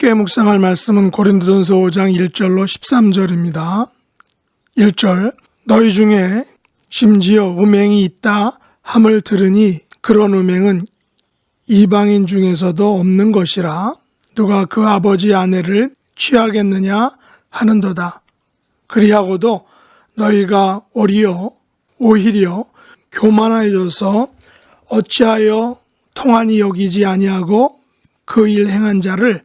함께 묵상할 말씀은 고린도전서 5장 1절로 13절입니다. 1절 너희 중에 심지어 음행이 있다 함을 들으니 그런 음행은 이방인 중에서도 없는 것이라 누가 그 아버지 아내를 취하겠느냐 하는도다. 그리하고도 너희가 오히려 오히려 교만하여져서 어찌하여 통한이 여기지 아니하고 그 일 행한 자를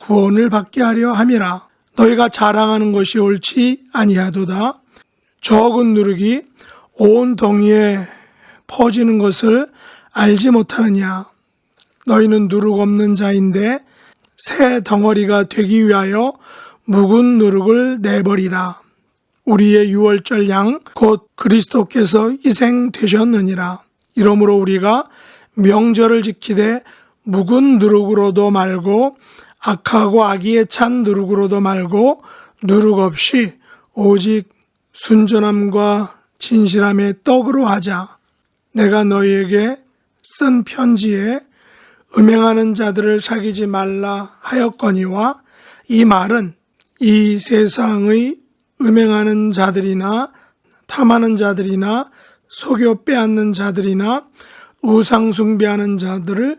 구원을 받게 하려 함이라. 너희가 자랑하는 것이 옳지 아니하도다. 적은 누룩이 온 덩이에 퍼지는 것을 알지 못하느냐. 너희는 누룩 없는 자인데 새 덩어리가 되기 위하여 묵은 누룩을 내버리라. 우리의 유월절 양 곧 그리스도께서 희생되셨느니라. 이러므로 우리가 명절을 지키되 묵은 누룩으로도 말고 악하고 악의에 찬 누룩으로도 말고 누룩 없이 오직 순전함과 진실함의 떡으로 하자. 내가 너희에게 쓴 편지에 음행하는 자들을 사귀지 말라 하였거니와 이 말은 이 세상의 음행하는 자들이나 탐하는 자들이나 속여 빼앗는 자들이나 우상 숭배하는 자들을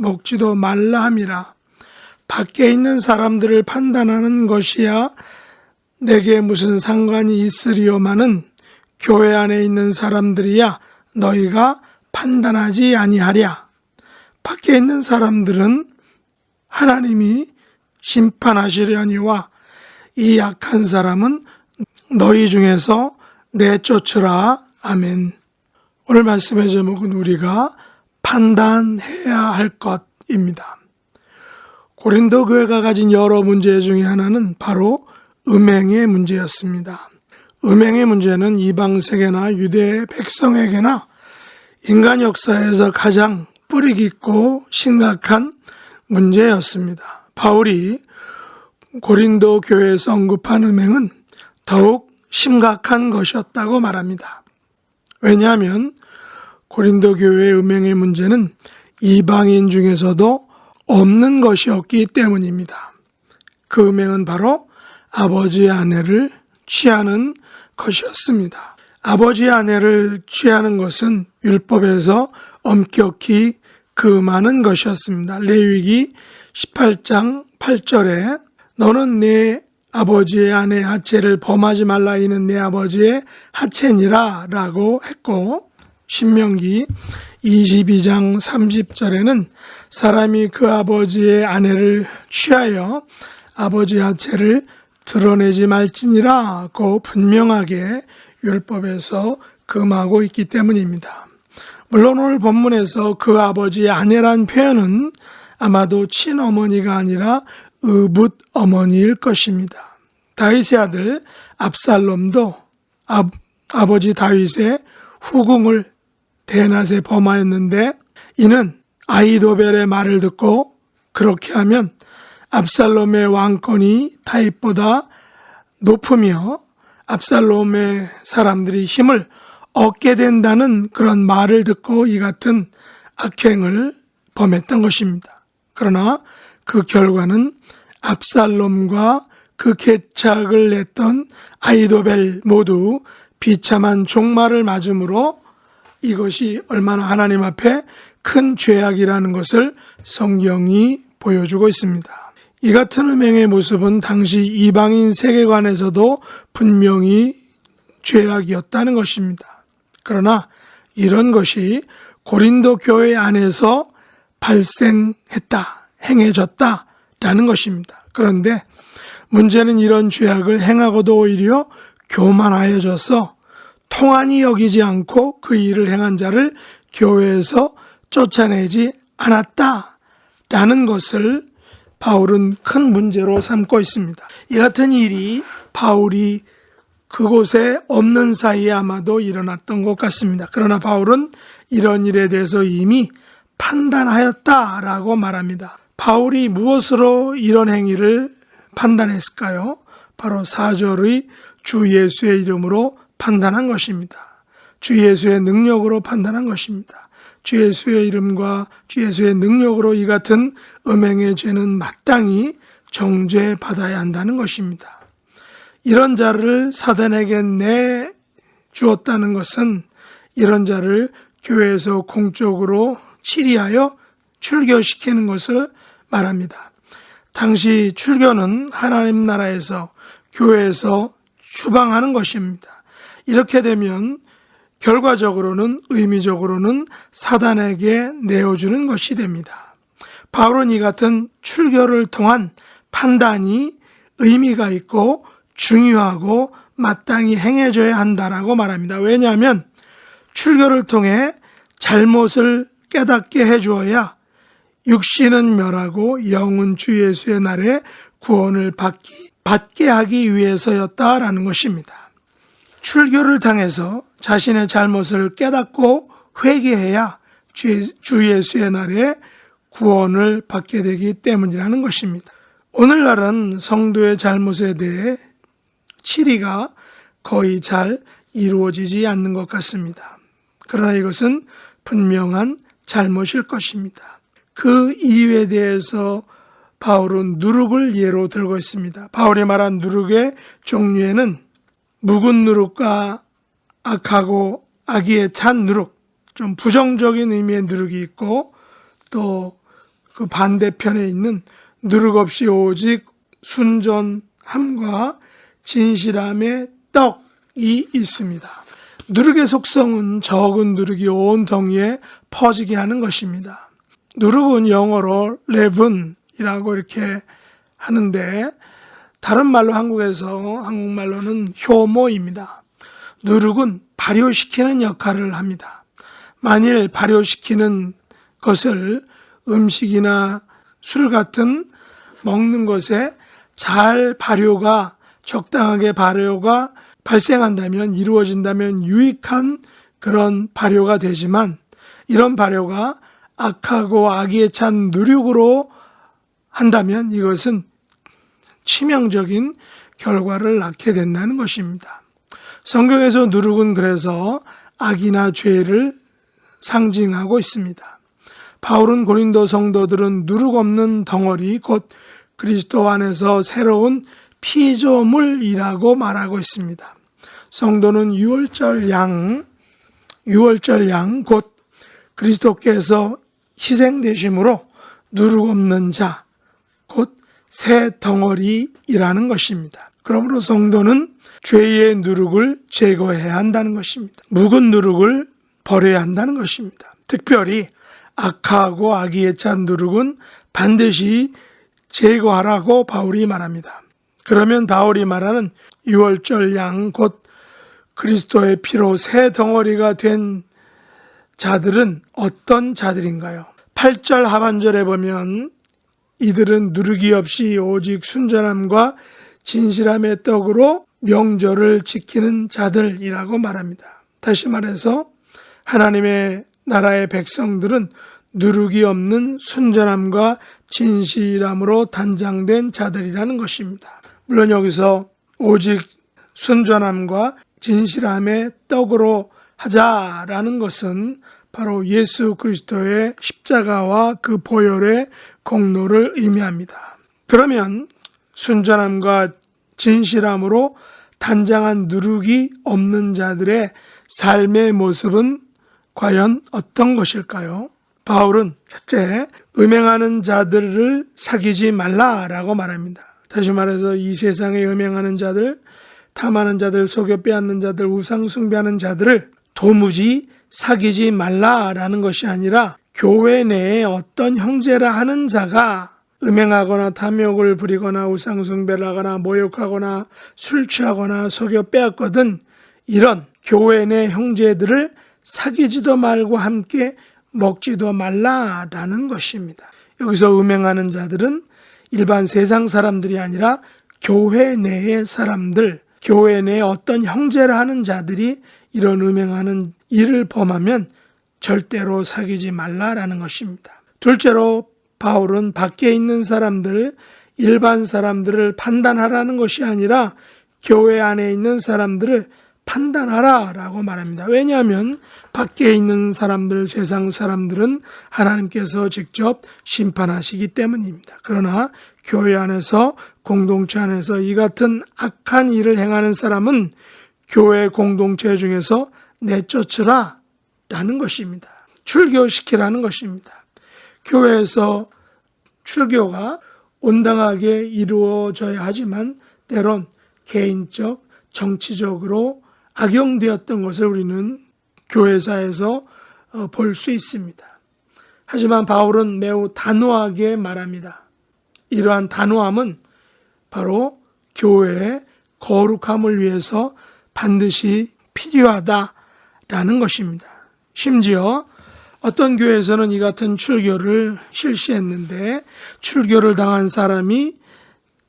먹지도 말라 함이라. 밖에 있는 사람들을 판단하는 것이야 내게 무슨 상관이 있으리요마는 교회 안에 있는 사람들이야 너희가 판단하지 아니하랴. 밖에 있는 사람들은 하나님이 심판하시려니와 이 약한 사람은 너희 중에서 내쫓으라. 아멘. 오늘 말씀의 제목은 우리가 판단해야 할 것입니다. 고린도 교회가 가진 여러 문제 중에 하나는 바로 음행의 문제였습니다. 음행의 문제는 이방 세계나 유대 백성에게나 인간 역사에서 가장 뿌리 깊고 심각한 문제였습니다. 바울이 고린도 교회에서 언급한 음행은 더욱 심각한 것이었다고 말합니다. 왜냐하면 고린도 교회의 음행의 문제는 이방인 중에서도 없는 것이었기 때문입니다. 그 음행은 바로 아버지의 아내를 취하는 것이었습니다. 아버지의 아내를 취하는 것은 율법에서 엄격히 금하는 것이었습니다. 레위기 18장 8절에 너는 내 아버지의 아내 하체를 범하지 말라 이는 내 아버지의 하체니라 라고 했고 신명기 22장 30절에는 사람이 그 아버지의 아내를 취하여 아버지 하체를 드러내지 말지니라고 분명하게 율법에서 금하고 있기 때문입니다. 물론 오늘 본문에서 그 아버지의 아내란 표현은 아마도 친어머니가 아니라 의붓 어머니일 것입니다. 다윗의 아들 압살롬도 아, 아버지 다윗의 후궁을 대낮에 범하였는데 이는 아이도벨의 말을 듣고 그렇게 하면 압살롬의 왕권이 다윗보다 높으며 압살롬의 사람들이 힘을 얻게 된다는 그런 말을 듣고 이 같은 악행을 범했던 것입니다. 그러나 그 결과는 압살롬과 그 개착을 냈던 아이도벨 모두 비참한 종말을 맞음으로 이것이 얼마나 하나님 앞에 큰 죄악이라는 것을 성경이 보여주고 있습니다. 이 같은 음행의 모습은 당시 이방인 세계관에서도 분명히 죄악이었다는 것입니다. 그러나 이런 것이 고린도 교회 안에서 발생했다, 행해졌다 라는 것입니다. 그런데 문제는 이런 죄악을 행하고도 오히려 교만하여져서 통한이 여기지 않고 그 일을 행한 자를 교회에서 쫓아내지 않았다 라는 것을 바울은 큰 문제로 삼고 있습니다. 이 같은 일이 바울이 그곳에 없는 사이에 아마도 일어났던 것 같습니다. 그러나 바울은 이런 일에 대해서 이미 판단하였다라고 말합니다. 바울이 무엇으로 이런 행위를 판단했을까요? 바로 사절의 주 예수의 이름으로 판단한 것입니다. 주 예수의 능력으로 판단한 것입니다. 주 예수의 이름과 주 예수의 능력으로 이 같은 음행의 죄는 마땅히 정죄받아야 한다는 것입니다. 이런 자를 사단에게 내 주었다는 것은 이런 자를 교회에서 공적으로 치리하여 출교시키는 것을 말합니다. 당시 출교는 하나님 나라에서 교회에서 추방하는 것입니다. 이렇게 되면 결과적으로는 의미적으로는 사단에게 내어주는 것이 됩니다. 바울은 이 같은 출교를 통한 판단이 의미가 있고 중요하고 마땅히 행해져야 한다라고 말합니다. 왜냐하면 출교를 통해 잘못을 깨닫게 해주어야 육신은 멸하고 영은 주 예수의 날에 구원을 받기, 받게 하기 위해서였다라는 것입니다. 출교를 당해서 자신의 잘못을 깨닫고 회개해야 주 예수의 날에 구원을 받게 되기 때문이라는 것입니다. 오늘날은 성도의 잘못에 대해 치리가 거의 잘 이루어지지 않는 것 같습니다. 그러나 이것은 분명한 잘못일 것입니다. 그 이유에 대해서 바울은 누룩을 예로 들고 있습니다. 바울이 말한 누룩의 종류에는 묵은 누룩과 악하고 악의에 찬 누룩, 좀 부정적인 의미의 누룩이 있고 또 그 반대편에 있는 누룩 없이 오직 순전함과 진실함의 떡이 있습니다. 누룩의 속성은 적은 누룩이 온 덩이에 퍼지게 하는 것입니다. 누룩은 영어로 레븐이라고 이렇게 하는데 다른 말로 한국에서 한국말로는 효모입니다. 누룩은 발효시키는 역할을 합니다. 만일 발효시키는 것을 음식이나 술 같은 먹는 것에 잘 발효가 적당하게 발효가 발생한다면 이루어진다면 유익한 그런 발효가 되지만 이런 발효가 악하고 악의에 찬 누룩으로 한다면 이것은 치명적인 결과를 낳게 된다는 것입니다. 성경에서 누룩은 그래서 악이나 죄를 상징하고 있습니다. 바울은 고린도 성도들은 누룩 없는 덩어리 곧 그리스도 안에서 새로운 피조물이라고 말하고 있습니다. 성도는 유월절 양, 유월절 양, 곧 그리스도께서 희생되심으로 누룩 없는 자, 곧 새 덩어리이라는 것입니다. 그러므로 성도는 죄의 누룩을 제거해야 한다는 것입니다. 묵은 누룩을 버려야 한다는 것입니다. 특별히 악하고 악의에 찬 누룩은 반드시 제거하라고 바울이 말합니다. 그러면 바울이 말하는 유월절 양 곧 그리스도의 피로 새 덩어리가 된 자들은 어떤 자들인가요? 8절 하반절에 보면 이들은 누르기 없이 오직 순전함과 진실함의 떡으로 명절을 지키는 자들이라고 말합니다. 다시 말해서 하나님의 나라의 백성들은 누르기 없는 순전함과 진실함으로 단장된 자들이라는 것입니다. 물론 여기서 오직 순전함과 진실함의 떡으로 하자라는 것은 바로 예수 그리스도의 십자가와 그 보혈의 공로를 의미합니다. 그러면 순전함과 진실함으로 단장한 누룩이 없는 자들의 삶의 모습은 과연 어떤 것일까요? 바울은 첫째, 음행하는 자들을 사귀지 말라라고 말합니다. 다시 말해서 이 세상에 음행하는 자들, 탐하는 자들, 속여 빼앗는 자들, 우상 숭배하는 자들을 도무지 사귀지 말라라는 것이 아니라 교회 내에 어떤 형제라 하는 자가 음행하거나 탐욕을 부리거나 우상 숭배를 하거나 모욕하거나 술 취하거나 속여 빼앗거든 이런 교회 내 형제들을 사귀지도 말고 함께 먹지도 말라라는 것입니다. 여기서 음행하는 자들은 일반 세상 사람들이 아니라 교회 내의 사람들, 교회 내에 어떤 형제라 하는 자들이 이런 음행하는 일을 범하면 절대로 사귀지 말라라는 것입니다. 둘째로 바울은 밖에 있는 사람들, 일반 사람들을 판단하라는 것이 아니라 교회 안에 있는 사람들을 판단하라 라고 말합니다. 왜냐하면 밖에 있는 사람들, 세상 사람들은 하나님께서 직접 심판하시기 때문입니다. 그러나 교회 안에서, 공동체 안에서 이 같은 악한 일을 행하는 사람은 교회 공동체 중에서 내쫓으라 라는 것입니다. 출교시키라는 것입니다. 교회에서 출교가 온당하게 이루어져야 하지만 때론 개인적, 정치적으로 악용되었던 것을 우리는 교회사에서 어, 볼수 있습니다. 하지만 바울은 매우 단호하게 말합니다. 이러한 단호함은 바로 교회의 거룩함을 위해서 반드시 필요하다라는 것입니다. 심지어 어떤 교회에서는 이 같은 출교를 실시했는데 출교를 당한 사람이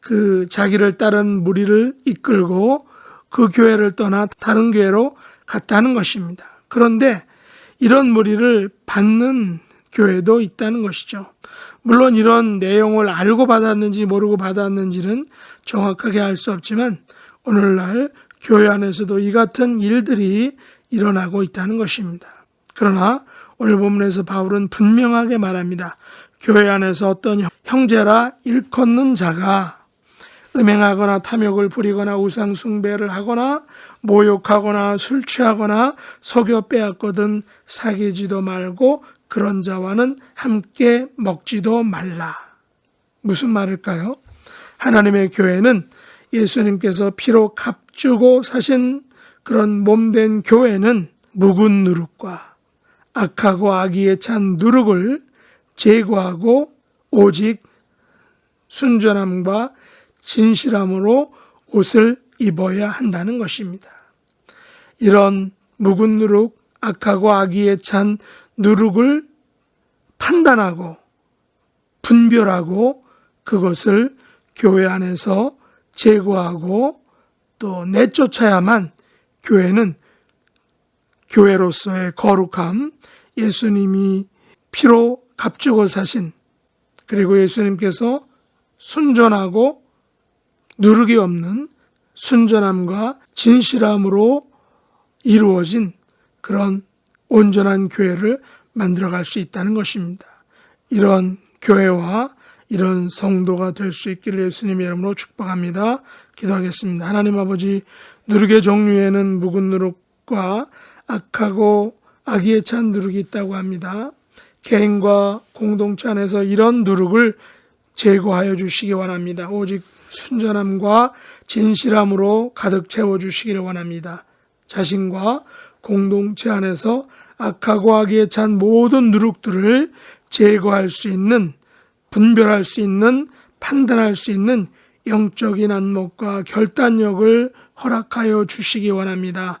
그 자기를 따른 무리를 이끌고 그 교회를 떠나 다른 교회로 갔다는 것입니다. 그런데 이런 무리를 받는 교회도 있다는 것이죠. 물론 이런 내용을 알고 받았는지 모르고 받았는지는 정확하게 알 수 없지만 오늘날 교회 안에서도 이 같은 일들이 일어나고 있다는 것입니다. 그러나 오늘 본문에서 바울은 분명하게 말합니다. 교회 안에서 어떤 형제라 일컫는 자가 음행하거나 탐욕을 부리거나 우상 숭배를 하거나 모욕하거나 술 취하거나 속여 빼앗거든 사귀지도 말고 그런 자와는 함께 먹지도 말라. 무슨 말일까요? 하나님의 교회는 예수님께서 피로 값주고 사신 그런 몸된 교회는 묵은 누룩과 악하고 악의에 찬 누룩을 제거하고 오직 순전함과 진실함으로 옷을 입어야 한다는 것입니다. 이런 묵은 누룩, 악하고 악의에 찬 누룩을 판단하고 분별하고 그것을 교회 안에서 제거하고 또 내쫓아야만 교회는 교회로서의 거룩함, 예수님이 피로 값주고 사신 그리고 예수님께서 순전하고 누르기 없는 순전함과 진실함으로 이루어진 그런 온전한 교회를 만들어갈 수 있다는 것입니다. 이런 교회와 이런 성도가 될 수 있기를 예수님의 이름으로 축복합니다. 기도하겠습니다. 하나님 아버지 누룩의 종류에는 묵은 누룩과 악하고 악의에 찬 누룩이 있다고 합니다. 개인과 공동체 안에서 이런 누룩을 제거하여 주시기 원합니다. 오직 순전함과 진실함으로 가득 채워 주시기를 원합니다. 자신과 공동체 안에서 악하고 악의에 찬 모든 누룩들을 제거할 수 있는 분별할 수 있는 판단할 수 있는 영적인 안목과 결단력을 허락하여 주시기 원합니다.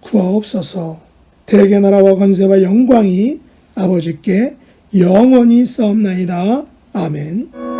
구하옵소서 대개 나라와 건세와 영광이 아버지께 영원히 싸움나이다. 아멘.